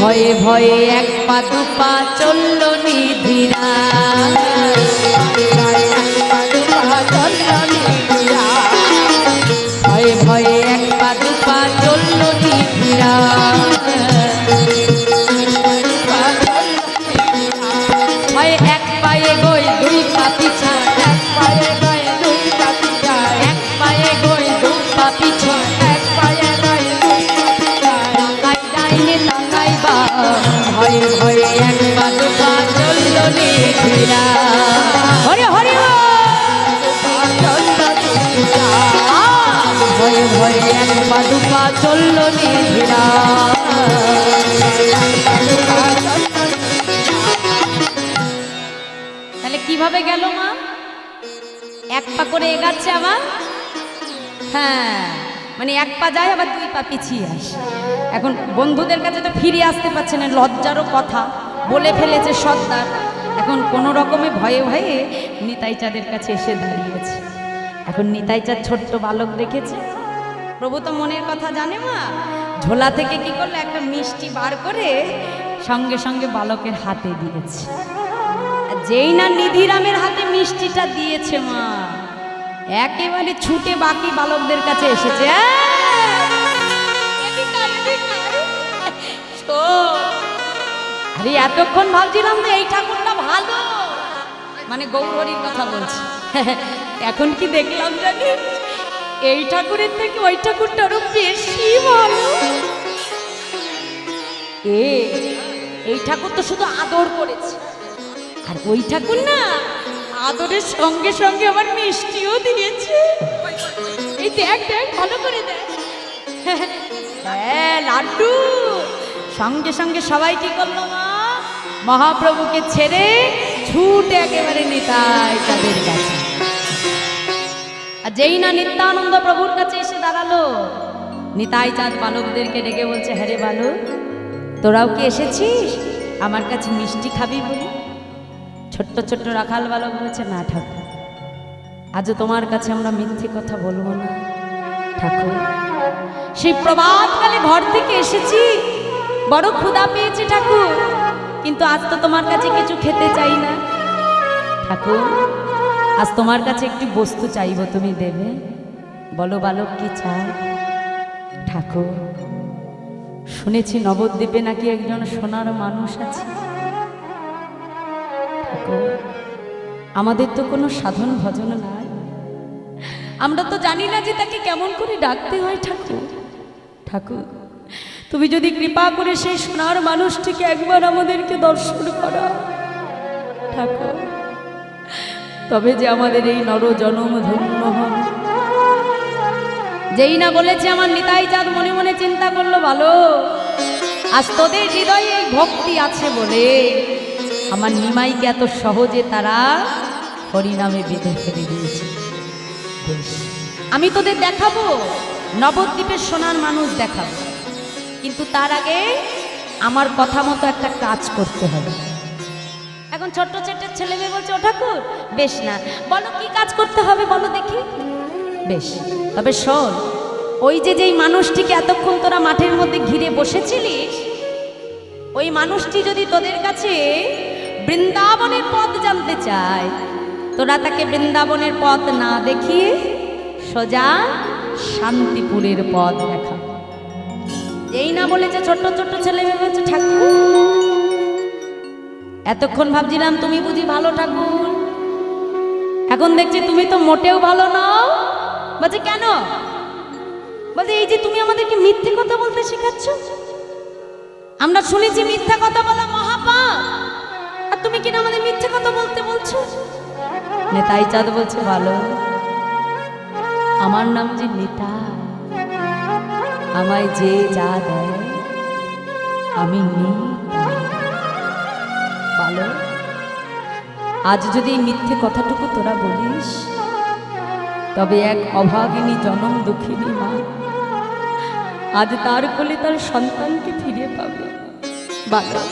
ভয়ে ভয়ে এক পা দু পা চলল নিধিরা। ভয়ে এক পা দু পা চলল তাহলে কীভাবে গেল মা? এক পা করে এগাচ্ছে আবার? হ্যাঁ মানে এক পা যায়, আবার দুই পা পিছিয়ে আসে। এখন বন্ধুদের কাছে তো ফিরে আসতে পারছে না, লজ্জারও কথা। বলে ফেলেছে সর্দার। এখন কোনো রকমে ভয়ে ভয়ে নিতাই চাঁদের কাছে এসে দাঁড়িয়েছে। এখন নিতাই চাঁদ ছোট্ট বালক দেখেছে। প্রভু তো মনের কথা জানে মা। ঝোলা থেকে কি করল একটা মিষ্টি বার করে সঙ্গে সঙ্গে বালকের হাতে দিয়েছে। যেই না নিধিরামের হাতে মিষ্টিটা দিয়েছে মা একেবারে ছুটে বাকি বালকদের কাছে এসেছে। "এই, এদিকে আয়, এদিকে আয়। শোন, আরে এতক্ষণ ভাবছিলাম যে এই ঠাকুরটা ভালো। মানে গৌরহরির কথা বলছি। এখন কি দেখলাম জানি? এই ঠাকুরের থেকে ওই ঠাকুরটা আরও বেশি ভালো। এ, এই ঠাকুর তো শুধু আদর করেছে। আর ওই ঠাকুর না আদরের সঙ্গে সঙ্গে আবার মিষ্টিও দিয়েছে। এই দেখ দেখ, ভালো করে দেখ। হ্যাঁ লাড্ডু। সঙ্গে সঙ্গে সবাই কি করল মা? মহাপ্রভুকে ছেড়ে ছুটে একেবারে নিতাই তাদের কাছে। যেই না নিত্যানন্দ প্রভুর কাছে এসে দাঁড়াল, নিতাই চাঁদ বালকদেরকে ডেকে বলছে হ্যাঁ রে বালক, তোরাও কি এসেছিস? আমার কাছে মিষ্টি খাবি বলে? ছোট্ট ছোট্ট রাখাল বালক বলেছে, না ঠাকুর, আজও তোমার কাছে আমরা মিথ্যে কথা বলব না। ঠাকুর, সেই প্রভাতকালে ঘর থেকে এসেছি, বড় ক্ষুধা পেয়েছে ঠাকুর, কিন্তু আজ তো তোমার কাছে কিছু খেতে চাই না। ঠাকুর আজ তোমার কাছে একটি বস্তু চাইব তুমি দেবে। বলো বালক কি চাও ঠাকুর, শুনেছি নবদ্বীপে নাকি একজন সোনার মানুষ আছে। ঠাকুর, আমাদের তো কোনো সাধন ভজন নাই। আমরা তো জানি না যে তাকে কেমন করে ডাকতে হয় ঠাকুর। ঠাকুর, তুমি যদি কৃপা করে সেই সোনার মানুষটিকে একবার আমাদেরকে দর্শন করা ঠাকুর তবে যে আমাদের এই নর জনম ধন্য হবে যেই না বলেছে আমার নিতাই চাঁদ, মনে মনে চিন্তা করল ভালো আজ তোদের হৃদয়ে এই ভক্তি আছে বলে আমার নিমাইকে এত সহজে তারা হরিনামে বেঁধে ফেলে দিয়েছে। আমি তোদের দেখাবো, নবদ্বীপের সোনার মানুষ দেখাবো। কিন্তু তার আগে আমার কথা মতো একটা কাজ করতে হবে। এখন ছোট্ট ছোট্ট ছেলে মেয়ে বলছে, ও ঠাকুর, বেশ না। বলো, কি কাজ করতে হবে বলো দেখি? বেশ, তবে শোন, ওই যে যেই মানুষটিকে এতক্ষণ তোরা মাঠের মধ্যে ঘিরে বসেছিলিস ওই মানুষটি যদি তোদের কাছে বৃন্দাবনের পথ জানতে চায়, তোরা তাকে বৃন্দাবনের পথ না দেখিয়ে সোজা শান্তিপুরের পথ দেখা। এই না বলেছে ছোট্ট ছোট্ট ছেলে মেয়ে বলছে, ঠাকুর এতক্ষণ ভাবছিলাম তুমি বুঝি ভালো ঠাকুর। এখন দেখছি তুমি তো মোটেও ভালো নও। বলছে, কেন? বলছে, এই যে তুমি আমাদেরকে মিথ্যে কথা বলতে শেখাচ্ছ? আমরা শুনেছি মিথ্যা কথা বলা মহাপাপ। আর তুমি কিনা আমাদের মিথ্যে কথা বলতে বলছো? নেতাই চাঁদ বলছে, ভালো। আমার নাম যে নেতা, আমায় যে যা দেয়, আমি নিই। ভালো। আজ যদি এই মিথ্যে কথাটুকু তোরা বলিস, তবে এক অভাগিনী জনম দুঃখিনী মা, আজ তার কোলে তার সন্তানকে ফিরে পাবে। বাবা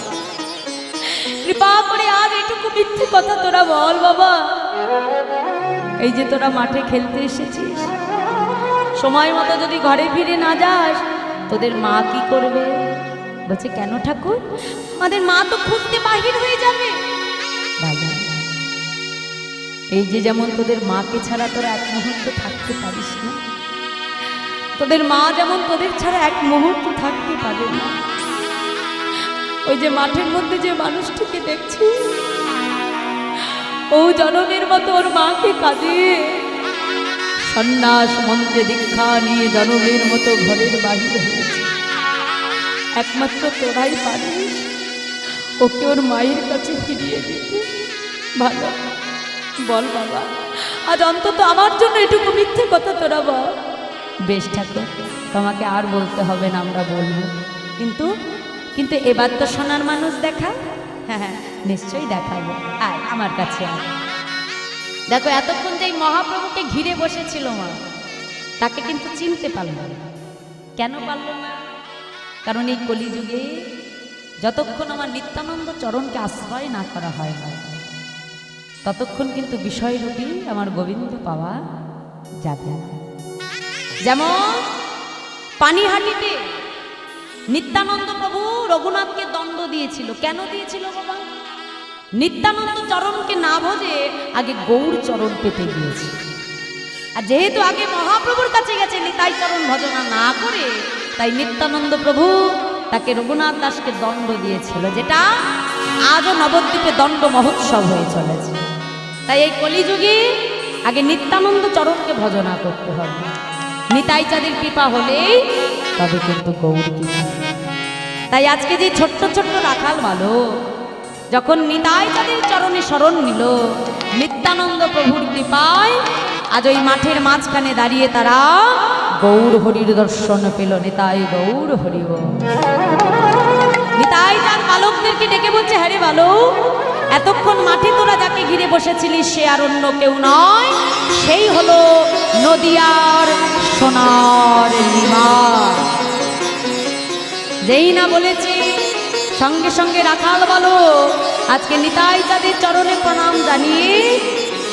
কৃপা করে আজ এটুকু মিথ্যে কথা তোরা বল বাবা। এই যে তোরা মাঠে খেলতে এসেছিস, সময় মতো যদি ঘরে ফিরে না যাস, তোদের মা কি করবে? বলছে, কেন ঠাকুর? আমাদের মা তো খুঁজতে বাহির হয়ে যাবে। এই যে যেমন তোদের মাকে ছাড়া তোরা এক মুহূর্ত থাকতে পারিস না, তোদের মা যেমন তোদের ছাড়া এক মুহূর্ত থাকতে পারে না, ওই যে মাঠের মধ্যে যে মানুষটিকে দেখছি, ও জনমের মতো ওর মাকে কাঁদিয়ে সন্ন্যাস মন্ত্রে দীক্ষা নিয়ে জনমের মতো ঘরের বাহির হয়েছে একমাত্র তোরাই পারিস। ওকে ওর মায়ের কাছে ফিরিয়ে দিতে ভালো বল বাবা, আজ অন্তত আমার জন্য এটুকু মিথ্যে কথা তোরা বল। বেশ ঠাকুর, তোমাকে আর বলতে হবে না, আমরা বলব। কিন্তু কিন্তু এবার তো সোনার মানুষ দেখা। হ্যাঁ হ্যাঁ নিশ্চয়ই দেখাবো। আয়, আমার কাছে আয়। দেখো, এতক্ষণ যে মহাপ্রভুকে ঘিরে বসেছিল মা, তাকে কিন্তু চিনতে পারল না। কেন পারল না? কারণ এই কলিযুগে যতক্ষণ আমার নিত্যানন্দ চরণকে আশ্রয় না করা হয় না, ততক্ষণ কিন্তু বিষয় বিষয়রূপী আমার গোবিন্দ পাওয়া যাবে যেমন পানিহাটিতে নিত্যানন্দ প্রভু রঘুনাথকে দণ্ড দিয়েছিল। কেন দিয়েছিল বাবা? নিত্যানন্দ চরণকে না ভোজে আগে গৌর চরণ পেতে গিয়েছে আর যেহেতু আগে মহাপ্রভুর কাছে গেছে নিতাই চরণ ভজনা না করে তাই নিত্যানন্দ প্রভু তাকে রঘুনাথ দাসকে দণ্ড দিয়েছিল, যেটা আজও নবদ্বীপে দণ্ড মহোৎসব হয়ে চলেছে। তাই এই কলিযুগে আগে নিত্যানন্দ চরণকে ভজনা করতে হবে। নিতাই চাঁদের কৃপা হলেই তবে কিন্তু গৌর তাই আজকে যে ছোট্ট ছোট্ট রাখাল ভালো যখন নিতাই তাদের চরণে শরণ নিল, নিত্যানন্দ প্রভুর কৃপায় আজ ওই মাঠের মাঝখানে দাঁড়িয়ে তারা গৌর হরির দর্শন পেল নিতাই গৌর হরিব নিতাই তার বালকদেরকে ডেকে বলছে হ্যাঁ রে বালক, এতক্ষণ মাঠে তোরা যাকে ঘিরে বসেছিলি, সে আর অন্য কেউ নয়। সেই হলো নদিয়ার সোনার নিমার যেই না বলেছি, সঙ্গে সঙ্গে রাখাল বলো আজকে নিতাই চাঁদের চরণে প্রণাম জানিয়ে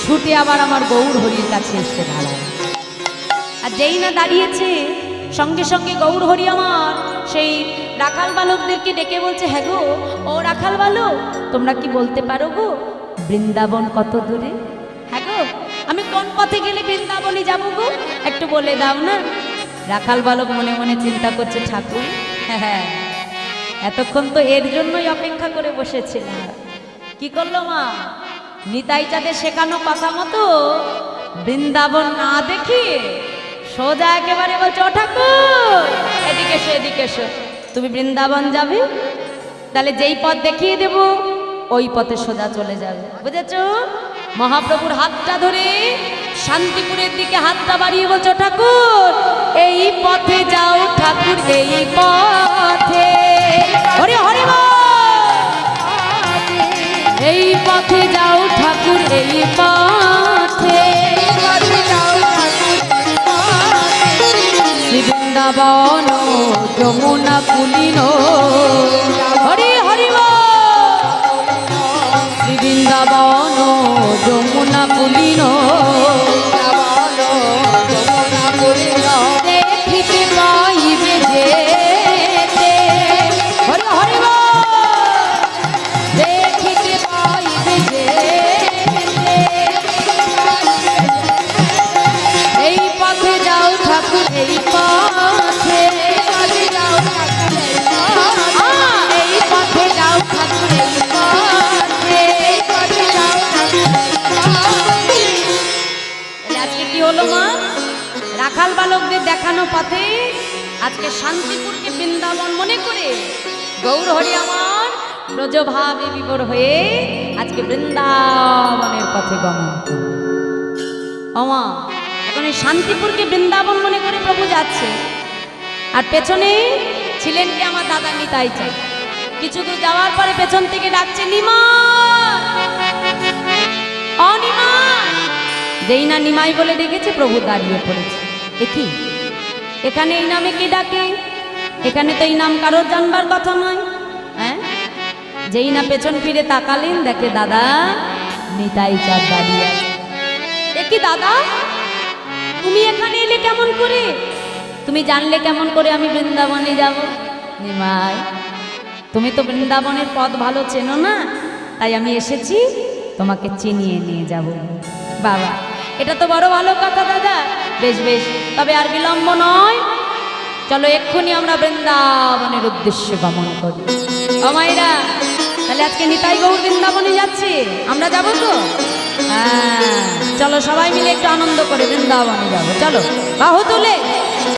ছুটে আবার আমার গৌর হরির কাছে এসে দাঁড়ায়। আর যেই না দাঁড়িয়েছে, সঙ্গে সঙ্গে গৌর হরি আমার, সেই রাখাল বালকদেরকে ডেকে বলছে হ্যাঁ গো, ও রাখাল বালক, তোমরা কি বলতে পারো গো, বৃন্দাবন কত দূরে? হ্যাঁ গো, আমি কোন পথে গেলে বৃন্দাবনে যাব গো, একটু বলে দাও না? রাখাল বালক মনে মনে চিন্তা করছে, ঠাকুর হ্যাঁ হ্যাঁ এতক্ষণ তো এর জন্যই অপেক্ষা করে বসেছিলাম। কি করল মা? নিতাই চাঁদের শেখানো কথা মতো বৃন্দাবন না দেখি সোজা একেবারে বলছে, ঠাকুর! এদিকে এসো এদিকে এসো। তুমি বৃন্দাবন যাবে, তাহলে যেই পথ দেখিয়ে দেব, ওই পথে সোজা চলে যাবে। বুঝেছ? মহাপ্রভুর হাতটা ধরে শান্তিপুরের দিকে হাতটা বাড়িয়ে বলছো, ঠাকুর, এই পথে যাও, ঠাকুর, এই পথে। হরে হরে এই পথে যাও, ঠাকুর, এই পথে। বৃন্দাবন যমুনা পুলিন। হরি হরি বৃন্দাবন যমুনা পুলিন। আজকে কি হলো মা? রাখাল বালকদের দেখানো পথে আজকে শান্তিপুরকে বৃন্দাবন মনে করে গৌর হরি আমার ব্রজভাবে বিবর হয়ে আজকে বৃন্দাবনের পথে গমন অমা এখন এই শান্তিপুরকে বৃন্দাবন মনে করে প্রভু যাচ্ছে। আর পেছনে ছিলেন কি আমার দাদা নিতাই চাই। কিছু দূর যাওয়ার পরে পেছন থেকে ডাকছে, নিমা! অনিমা! যেই না নিমাই বলে ডেকেছে, প্রভু দাঁড়িয়ে পড়েছে। কি? এখানে এই নামে কে ডাকে? এখানে তো এই নাম কারোর জানবার কথা নয় হ্যাঁ? যেই না পেছন ফিরে তাকালেন, দেখে দাদা নিতাই চাঁদ দাঁড়িয়ে কি দাদা? তুমি এখানে এলে কেমন করে? তুমি জানলে কেমন করে আমি বৃন্দাবনে যাব? নিমাই, তুমি তো বৃন্দাবনের পথ ভালো চেনো না, তাই আমি এসেছি তোমাকে চিনিয়ে নিয়ে যাব। বাবা এটা তো বড় ভালো কথা, দাদা। বেশ বেশ। তবে আর বিলম্ব নয়। চলো এক্ষুনি আমরা বৃন্দাবনের উদ্দেশ্যে গমন করি। অমাইরা তাহলে আজকে নিতাই গৌর বৃন্দাবনে যাচ্ছি। আমরা যাব তো? হ্যাঁ। চলো সবাই মিলে একটু আনন্দ করে বৃন্দাবনে যাব। চলো, বাহু তুলে।